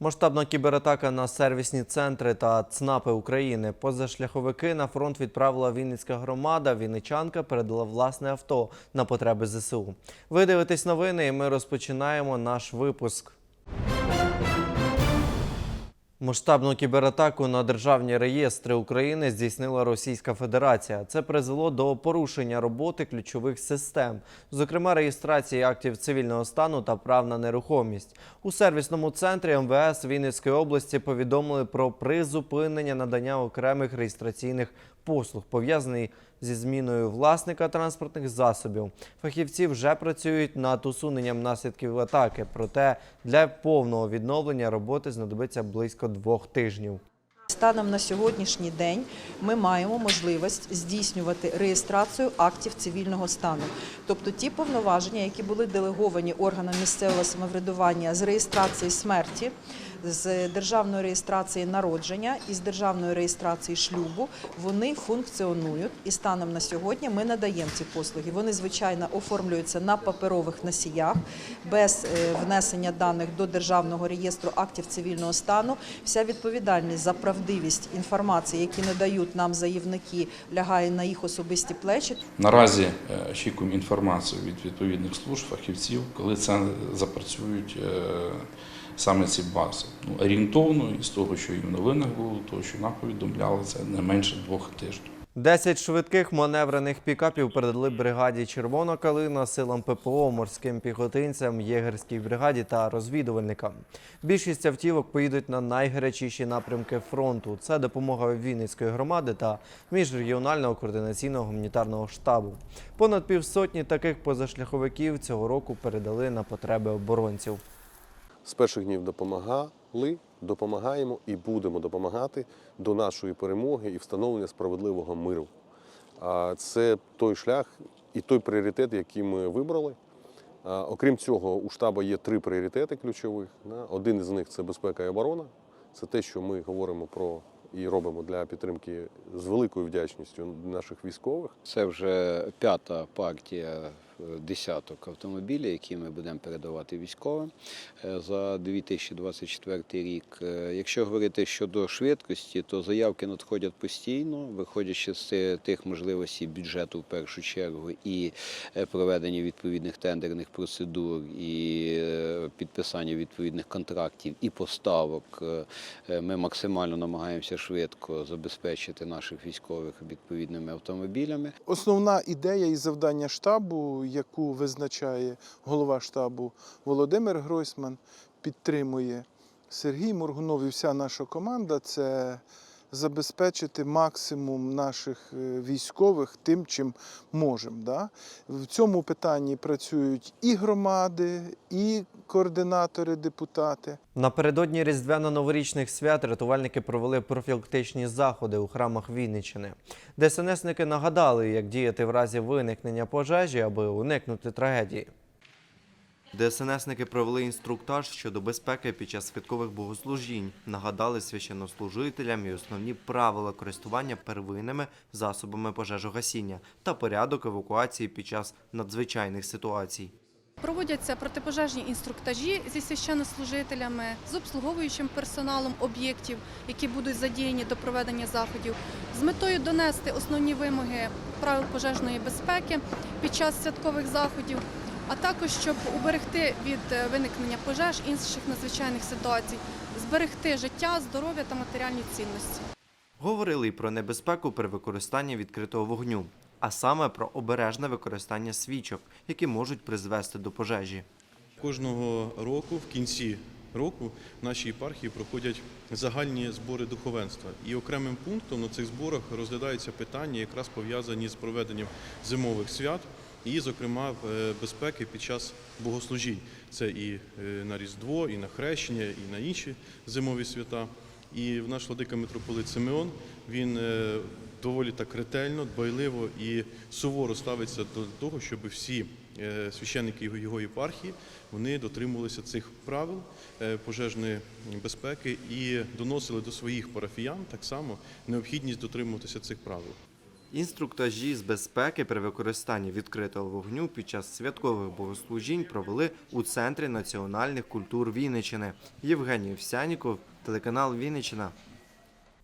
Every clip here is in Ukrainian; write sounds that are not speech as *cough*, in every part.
Масштабна кібератака на сервісні центри та ЦНАПи України. Позашляховики на фронт відправила Вінницька громада. Вінничанка передала власне авто на потреби ЗСУ. Ви дивитесь новини, і ми розпочинаємо наш випуск. Масштабну кібератаку на державні реєстри України здійснила Російська Федерація. Це призвело до порушення роботи ключових систем, зокрема реєстрації актів цивільного стану та прав на нерухомість. У сервісному центрі МВС Вінницької області повідомили про призупинення надання окремих реєстраційних послуг, пов'язаний зі зміною власника транспортних засобів. Фахівці вже працюють над усуненням наслідків атаки. Проте для повного відновлення роботи знадобиться близько двох тижнів. Станом на сьогоднішній день ми маємо можливість здійснювати реєстрацію актів цивільного стану, тобто ті повноваження, які були делеговані органам місцевого самоврядування з реєстрації смерті, з державної реєстрації народження і з державної реєстрації шлюбу, вони функціонують. І станом на сьогодні ми надаємо ці послуги. Вони звичайно оформлюються на паперових носіях без е, внесення даних до державного реєстру актів цивільного стану. Вся відповідальність за правдивість інформації, які надають нам заявники, лягає на їх особисті плечі. Наразі е, очікуємо інформацію від відповідних служб, фахівців, коли це запрацюють е, саме ці бази. Ну, орієнтовно із того, що і в новинах було, того, що нам повідомляли, це не менше двох тижнів. Десять швидких маневрених пікапів передали бригаді Червона калина, силам ППО, морським піхотинцям, єгерській бригаді та розвідувальникам. Більшість автівок поїдуть на найгарячіші напрямки фронту. Це допомога Вінницької громади та міжрегіонального координаційного гуманітарного штабу. Понад півсотні таких позашляховиків цього року передали на потреби оборонців. З перших днів допомагали, допомагаємо і будемо допомагати до нашої перемоги і встановлення справедливого миру. А це той шлях і той пріоритет, який ми вибрали. Окрім цього, у штабу є три пріоритети ключових. Один із них це безпека і оборона. Це те, що ми говоримо про і робимо для підтримки з великою вдячністю наших військових. Це вже п'ята партія десяток автомобілів, які ми будемо передавати військовим е, за 2024 рік. Е, Якщо говорити щодо швидкості, то заявки надходять постійно, виходячи з тих можливостей бюджету в першу чергу і е, проведення відповідних тендерних процедур, і підписання відповідних контрактів і поставок. Ми максимально намагаємося швидко забезпечити наших військових відповідними автомобілями. Основна ідея і завдання штабу, яку визначає голова штабу Володимир Гройсман, підтримує Сергій Моргунов і вся наша команда. Це забезпечити максимум наших е, військових тим, чим можемо. Да? В цьому питанні працюють і громади, і координатори, депутати. Напередодні різдвяно-новорічних свят рятувальники провели профілактичні заходи у храмах Вінниччини. ДСНСники нагадали, як діяти в разі виникнення пожежі, аби уникнути трагедії. ДСНСники провели інструктаж щодо безпеки під час святкових богослужінь, нагадали священнослужителям і основні правила користування первинними засобами пожежогасіння та порядок евакуації під час надзвичайних ситуацій. Проводяться протипожежні інструктажі зі священнослужителями, з обслуговуючим персоналом об'єктів, які будуть задіяні до проведення заходів, з метою донести основні вимоги правил пожежної безпеки під час святкових заходів, а також щоб уберегти від е, виникнення пожеж інших надзвичайних ситуацій, зберегти життя, здоров'я та матеріальні цінності. Говорили й про небезпеку при використанні відкритого вогню, а саме про обережне використання свічок, які можуть призвести до пожежі. Кожного року, в кінці року, в нашій єпархії проходять загальні збори духовенства. І окремим пунктом на цих зборах розглядаються питання, якраз пов'язані з проведенням зимових свят, і, зокрема, е, безпеки під час богослужінь. Це і е, на Різдво, і на Хрещення, і на інші зимові свята. І наш владика митрополит Симеон він е, доволі так ретельно, дбайливо і суворо ставиться до того, щоб всі священники його- єпархії вони дотримувалися цих правил пожежної безпеки і доносили до своїх парафіян так само необхідність дотримуватися цих правил. Інструктажі з безпеки при використанні відкритого вогню під час святкових богослужінь провели у Центрі національних культур Вінниччини. Євгеній Овсяніков, телеканал Вінниччина.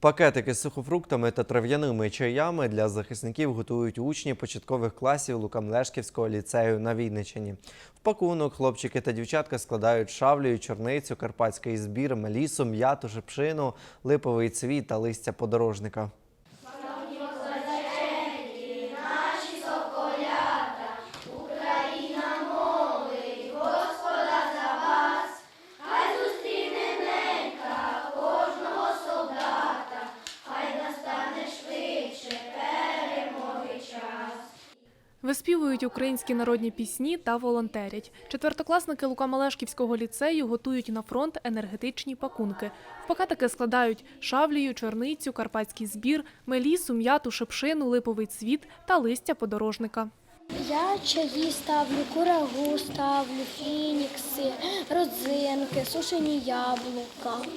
Пакетики з сухофруктами та трав'яними чаями для захисників готують учні початкових класів Лукамлешківського ліцею на Вінниччині. В пакунок хлопчики та дівчатка складають шавлію, чорницю, карпатський збір, мелісу, м'яту, шипшину, липовий цвіт та листя подорожника. Виспівують українські народні пісні та волонтерять. Четвертокласники Лука-Малешківського ліцею готують на фронт енергетичні пакунки. В пакетики складають шавлію, чорницю, карпатський збір, мелісу, м'яту, шепшину, липовий цвіт та листя подорожника. Я чаї ставлю, курагу ставлю, фінікси, родзинки, сушені яблука,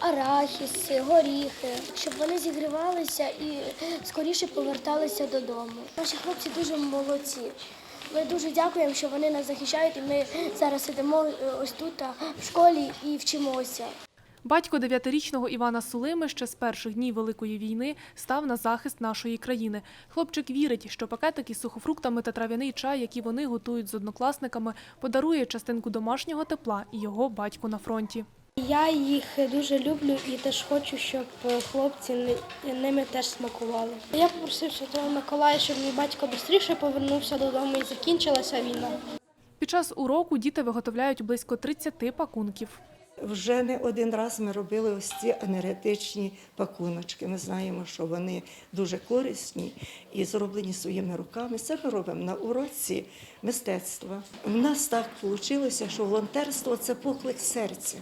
арахіси, горіхи, щоб вони зігрівалися і скоріше поверталися додому. Наші хлопці дуже молодці. Ми дуже дякуємо, що вони нас захищають, і ми зараз сидимо е, ось тут в школі і вчимося. Батько дев'ятирічного Івана Сулими ще з перших днів Великої війни став на захист нашої країни. Хлопчик вірить, що пакетики з сухофруктами та трав'яний чай, які вони готують з однокласниками, подарує частинку домашнього тепла і його батьку на фронті. Я їх дуже люблю і теж хочу, щоб хлопці ними теж смакували. Я попросив Святого Миколая, щоб мій батько швидше повернувся додому і закінчилася війна. Під час уроку діти виготовляють близько 30 пакунків. Вже не один раз ми робили ось ці енергетичні пакуночки. Ми знаємо, що вони дуже корисні і зроблені своїми руками. Це ми робимо на уроці мистецтва. У нас так вийшло, що волонтерство це поклик серця,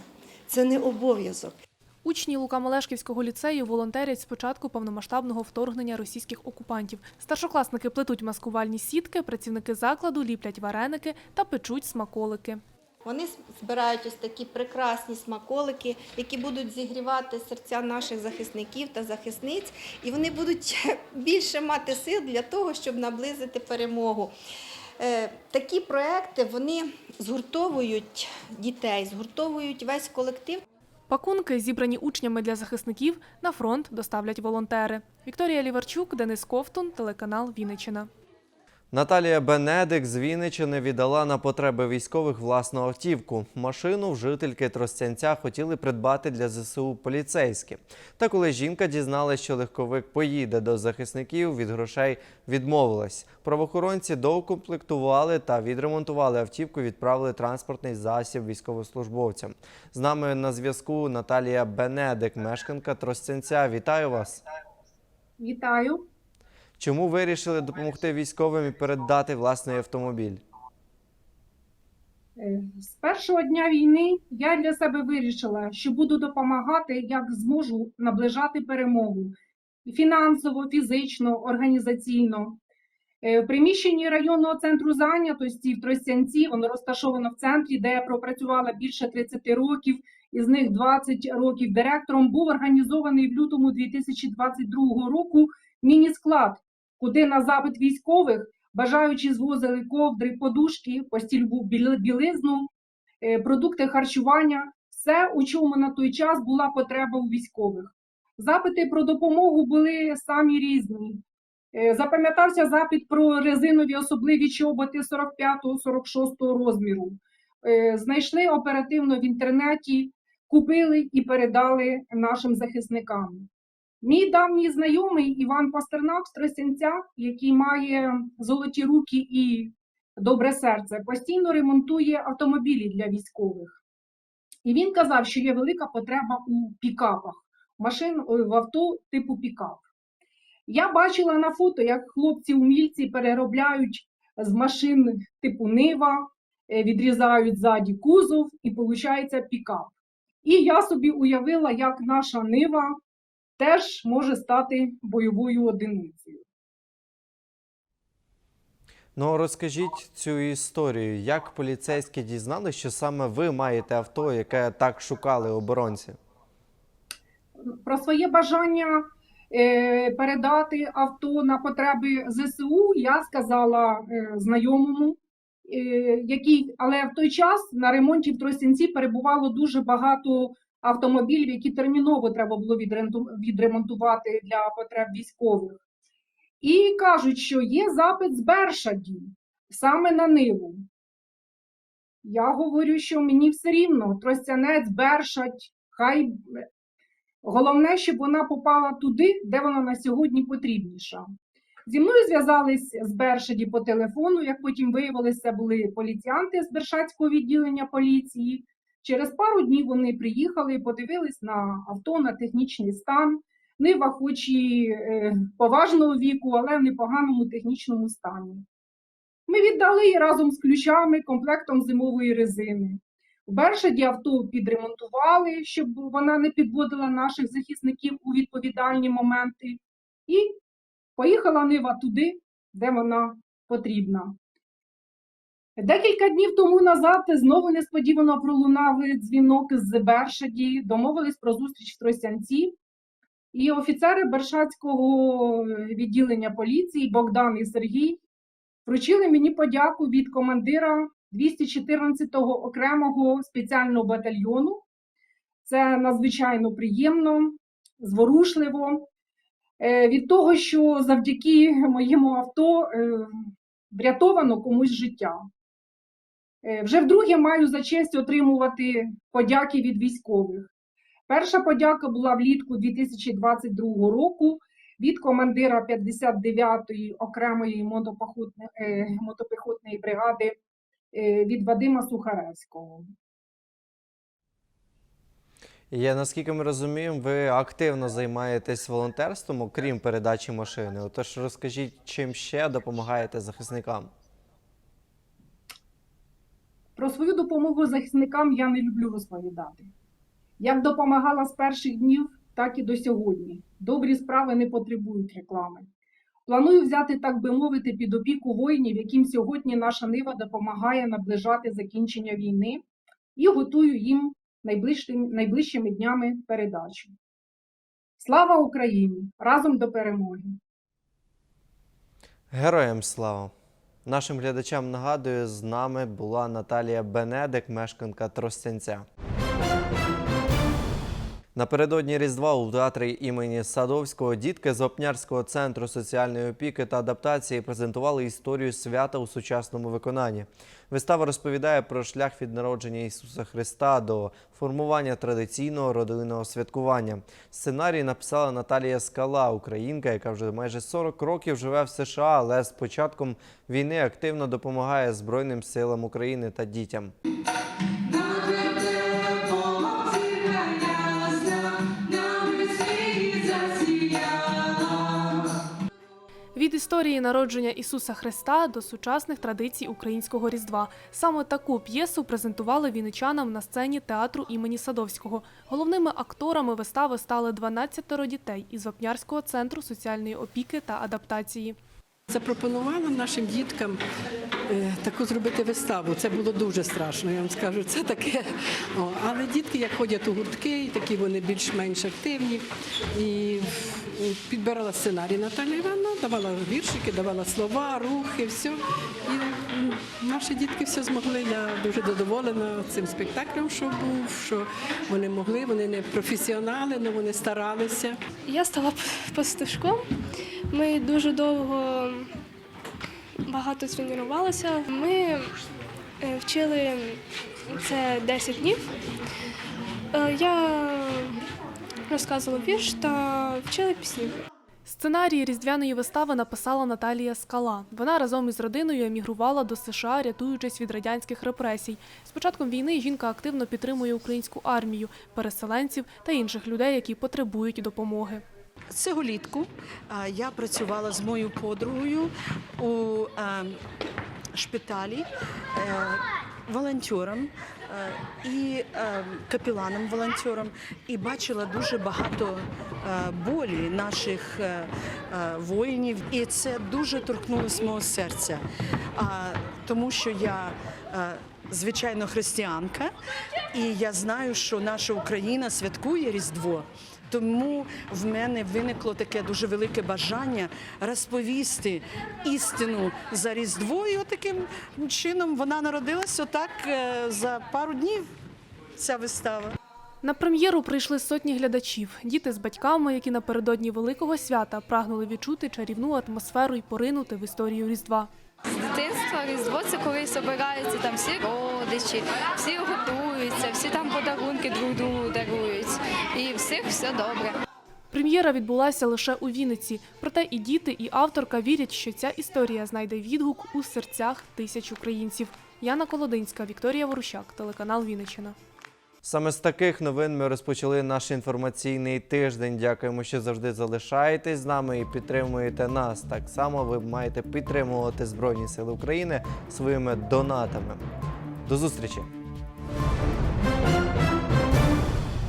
це не обов'язок. Учні Лука-Малешківського ліцею волонтерять з початку повномасштабного вторгнення російських окупантів. Старшокласники плетуть маскувальні сітки, працівники закладу ліплять вареники та печуть смаколики. Вони збирають ось такі прекрасні смаколики, які будуть зігрівати серця наших захисників та захисниць, і вони будуть *laughs* більше мати сил для того, щоб наблизити перемогу. Е, Такі проекти вони згуртовують дітей, згуртовують весь колектив. Пакунки, зібрані учнями для захисників, на фронт доставлять волонтери. Вікторія Ліварчук, Денис Ковтун, телеканал Вінниччина. Наталія Бенедик з Вінничини віддала на потреби військових власну автівку. Машину в жительки Тростянця хотіли придбати для ЗСУ поліцейські. Та коли жінка дізналась, що легковик поїде до захисників, від грошей відмовилась. Правоохоронці доукомплектували та відремонтували автівку, відправили транспортний засіб військовослужбовцям. З нами на зв'язку Наталія Бенедик, мешканка Тростянця. Вітаю вас! Вітаю. Чому вирішили допомогти військовим і передати власний автомобіль? Е, З першого дня війни я для себе вирішила, що буду допомагати, як зможу наближати перемогу фінансово, фізично, організаційно. Е, В приміщенні районного центру зайнятості в Тростянці, воно розташовано в центрі, де я пропрацювала більше 30 років, із них 20 років директором, був організований в лютому 2022 року міні-склад, куди на запит військових бажаючи звозили ковдри, подушки, постільбу, білизну, е, продукти харчування, все, у чому на той час була потреба у військових. Запити про допомогу були самі різні. Е, Запам'ятався запит про резинові особливі чоботи 45-46 розміру. Е, Знайшли оперативно в інтернеті, купили і передали нашим захисникам. Мій давній знайомий Іван Пастернак з який має золоті руки і добре серце, постійно ремонтує автомобілі для військових. І він казав, що є велика потреба у пікапах, машин в авто типу пікап. Я бачила на фото, як хлопці-умільці переробляють з машин типу Нива, е, відрізають ззаді кузов і виходить пікап. І я собі уявила, як наша Нива теж може стати бойовою одиницею. Ну розкажіть цю історію. Як поліцейські дізналися, що саме ви маєте авто, яке так шукали оборонці? Про своє бажання е, передати авто на потреби ЗСУ, я сказала е, знайомому, е, який, але в той час на ремонті в Тростянці перебувало дуже багато автомобілів, які терміново треба було відремонтувати для потреб військових. І кажуть, що є запит з Бершаді саме на Ниву. Я говорю, що мені все рівно, Тростянець, Бершадь, хай головне, щоб вона попала туди, де вона на сьогодні потрібніша. Зі мною зв'язались з Бершаді по телефону, як потім виявилося, були поліціянти з Бершадського відділення поліції. Через пару днів вони приїхали, подивились на авто, на технічний стан. Нива, хоч і е, поважного віку, але в непоганому технічному стані. Ми віддали її разом з ключами, комплектом зимової резини. У Бершаді авто підремонтували, щоб вона не підводила наших захисників у відповідальні моменти. І поїхала Нива туди, де вона потрібна. Декілька днів тому назад знову несподівано пролунав дзвінок з Бершаді, домовились про зустріч в Тростянці. І офіцери Бершацького відділення поліції Богдан і Сергій вручили мені подяку від командира 214-го окремого спеціального батальйону. Це надзвичайно приємно, зворушливо. Е, Від того, що завдяки моєму авто е, врятовано комусь життя. Е, Вже вдруге маю за честь отримувати подяки від військових. Перша подяка була влітку 2022 року від командира 59-ї окремої мотопехотної бригади е, від Вадима Сухаревського. Я наскільки ми розуміємо, ви активно займаєтесь волонтерством, окрім передачі машини. Отож, розкажіть, чим ще допомагаєте захисникам? Про свою допомогу захисникам я не люблю розповідати. Як допомагала з перших днів, так і до сьогодні. Добрі справи не потребують реклами. Планую взяти, так би мовити, під опіку воїнів, яким сьогодні наша нива допомагає наближати закінчення війни і готую їм найближчими, найближчими днями передачу. Слава Україні! Разом до перемоги! Героям слава! Нашим глядачам нагадую, з нами була Наталія Бенедик, мешканка Тростянця. Напередодні Різдва у театрі імені Садовського дітки з Вапнярського центру соціальної опіки та адаптації презентували історію свята у сучасному виконанні. Вистава розповідає про шлях від народження Ісуса Христа до формування традиційного родинного святкування. Сценарій написала Наталія Скала, українка, яка вже майже 40 років живе в США, але з початком війни активно допомагає Збройним силам України та дітям. Від історії народження Ісуса Христа до сучасних традицій українського Різдва. Саме таку п'єсу презентували вінничанам на сцені театру імені Садовського. Головними акторами вистави стали 12 дітей із Вапнярського центру соціальної опіки та адаптації. Запропонувала нашим діткам е, таку зробити виставу. Це було дуже страшно, я вам скажу. Це таке. О, але дітки, як ходять у гуртки, такі вони більш-менш активні. І підбирала сценарій Наталя Івановна, давала віршики, давала слова, рухи, все. І наші дітки все змогли. Я дуже задоволена цим спектаклем, що був, що вони могли, вони не професіонали, але вони старалися. Я стала пастушком. Ми дуже довго багато тренувалися. Ми е, вчили це 10 днів. Е, Я розказувала вірш та вчила пісні. Сценарій різдвяної вистави написала Наталія Скала. Вона разом із родиною емігрувала до США, рятуючись від радянських репресій. З початком війни жінка активно підтримує українську армію, переселенців та інших людей, які потребують допомоги. Цього літку я працювала з моєю подругою у е, шпиталі е, волонтером і е, капеланом-волонтером, і бачила дуже багато е, болі наших е, е, воїнів. І це дуже торкнулося мого серця, тому що я. Звичайно, християнка, і я знаю, що наша Україна святкує Різдво Тому в мене виникло таке дуже велике бажання розповісти істину за Різдво. І таким чином вона народилася отак е, за пару днів. Ця вистава. На прем'єру прийшли сотні глядачів, діти з батьками, які напередодні великого свята прагнули відчути чарівну атмосферу і поринути в історію Різдва. Дитинства Різдво це коли збираються там всі родичі, всі готуються, всі там подарунки друг другу дарують. І всіх все добре. Прем'єра відбулася лише у Вінниці, проте і діти, і авторка вірять, що ця історія знайде відгук у серцях тисяч українців. Яна Колодинська, Вікторія Ворущак, телеканал Вінниччина. Саме з таких новин ми розпочали наш інформаційний тиждень. Дякуємо, що завжди залишаєтесь з нами і підтримуєте нас. Так само ви маєте підтримувати Збройні Сили України своїми донатами. До зустрічі!